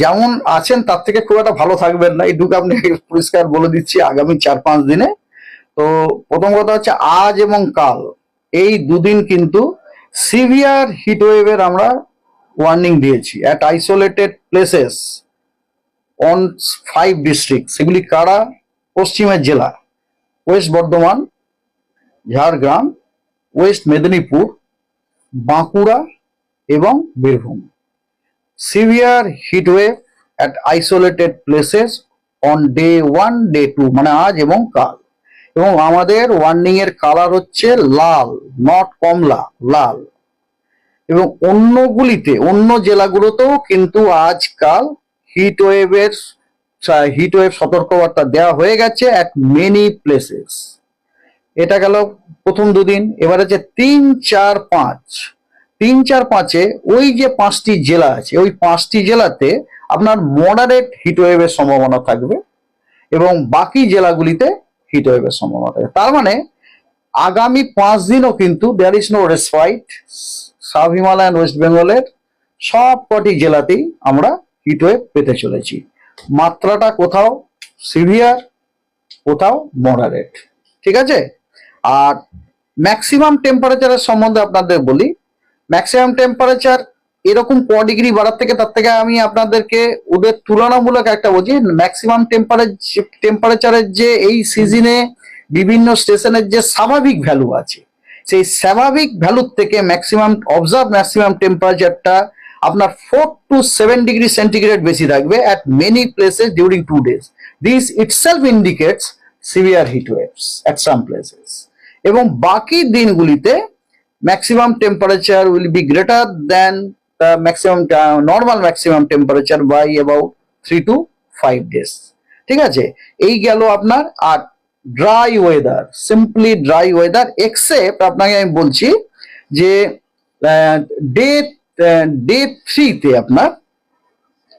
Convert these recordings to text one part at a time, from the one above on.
যেমন আছেন, তার থেকে খুব একটা ভালো থাকবেন না। এইটুকু আপনি পরিষ্কার বলে দিচ্ছি আগামী চার পাঁচ দিনে। তো প্রথম কথা হচ্ছে আজ এবং কাল। এই দুদিন কিন্তু সিভিয়ার হিট ওয়েভের আমরা ওয়ার্নিং দিয়েছি। At isolated places on five district সেগুলি কারা? পশ্চিমের জেলা। ওয়েস্ট বর্ধমান, ঝাড়গ্রাম ওয়েস্ট মেদিনীপুর, বাঁকুড়া এবং Birbhum. Severe heat wave at isolated places on day one day two মানে আজ এবং কাল। এবং আমাদের ওয়ার্নিং এর কালার হচ্ছে লাল নট কমলা, লাল। এবং অন্যগুলিতে, অন্য জেলাগুলোতেও কিন্তু আজকাল হিট ওয়েভের হিট ওয়েভ সতর্কবার্তা দেওয়া হয়ে গেছে অ্যাট মেনি প্লেসেস এটা গেল প্রথম দুদিন, এবার হচ্ছে তিন, চার, পাঁচ। তিন চার পাঁচে ওই যে পাঁচটি জেলা আছে, ওই পাঁচটি জেলাতে আপনার মডারেট হিট ওয়েভের সম্ভাবনা থাকবে এবং বাকি জেলাগুলিতে হিট ওয়েভের সম্ভাবনা থাকবে। তার মানে আগামী পাঁচ দিনও কিন্তু there is no respite sub Himalayan west বেঙ্গলের সব কটি জেলাতেই আমরা হিট ওয়েভ পেতে চলেছি। মাত্রাটা কোথাও সিভিয়ার কোথাও মডারেট ঠিক আছে? আর ম্যাক্সিমাম টেম্পারেচারের সম্বন্ধে আপনাদের বলি ম্যাক্সিমাম টেম্পারেচার এরকম ক ডিগ্রি বাড়ার থেকে তার থেকে আমি আপনাদেরকে ওদের তুলনামূলক একটা বলছি ম্যাক্সিমাম টেম্পারেচার টেম্পারেচারের যে এই সিজনে বিভিন্ন স্টেশনের যে স্বাভাবিক ভ্যালু আছে, সেই স্বাভাবিক ভ্যালুর থেকে ম্যাক্সিমাম অবজার্ভ ম্যাক্সিমাম টেম্পারেচারটা আপনার four to seven degree centigrade বেশি থাকবে at many places during two days this itself indicates severe heat waves at some places এবং বাকি দিনগুলিতে maximum temperature will be greater than the maximum normal maximum temperature by about three to five days ঠিক আছে? এই গেল আপনার আর dry weather simply dry weather except আপনাকে আমি বলছি যে ডে ডে থ্রিতে আপনার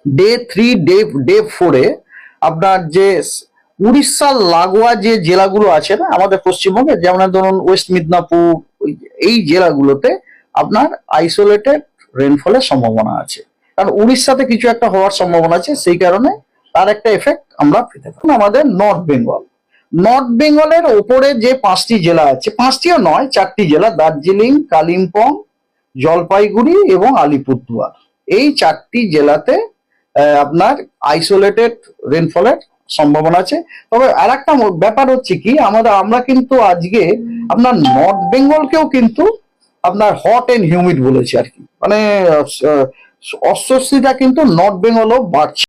ডে থ্রি ডে ডে ফোরে আপনার যে উড়িষ্যার লাগোয়া যে জেলাগুলো আছে না, আমাদের পশ্চিমবঙ্গে, যেমন ধরুন ওয়েস্ট মিদনাপুর এই জেলাগুলোতে আপনার আইসোলেটেড রেনফলের সম্ভাবনা আছে। কারণ উড়িষ্যাতে কিছু একটা হওয়ার সম্ভাবনা আছে, সেই কারণে তার একটা এফেক্ট আমরা পেতে পারি। আমাদের নর্থ বেঙ্গল নর্থ বেঙ্গলের ওপরে যে পাঁচটি জেলা আছে, পাঁচটিও নয়, চারটি জেলা, দার্জিলিং, কালিম্পং, জলপাইগুড়ি এবং আলিপুরদুয়ার। এই চারটি জেলাতে আপনার আইসোলেটেড রেনফলের সম্ভাবনা আছে। তবে আর একটা ব্যাপার হচ্ছে কি, আমাদের, আমরা কিন্তু আজকে আপনার নর্থ বেঙ্গলকেও কিন্তু আপনার হট এন্ড হিউমিড বলেছে আর কি। মানে অস্বস্তিটা কিন্তু নর্থ বেঙ্গলও বাড়ছে।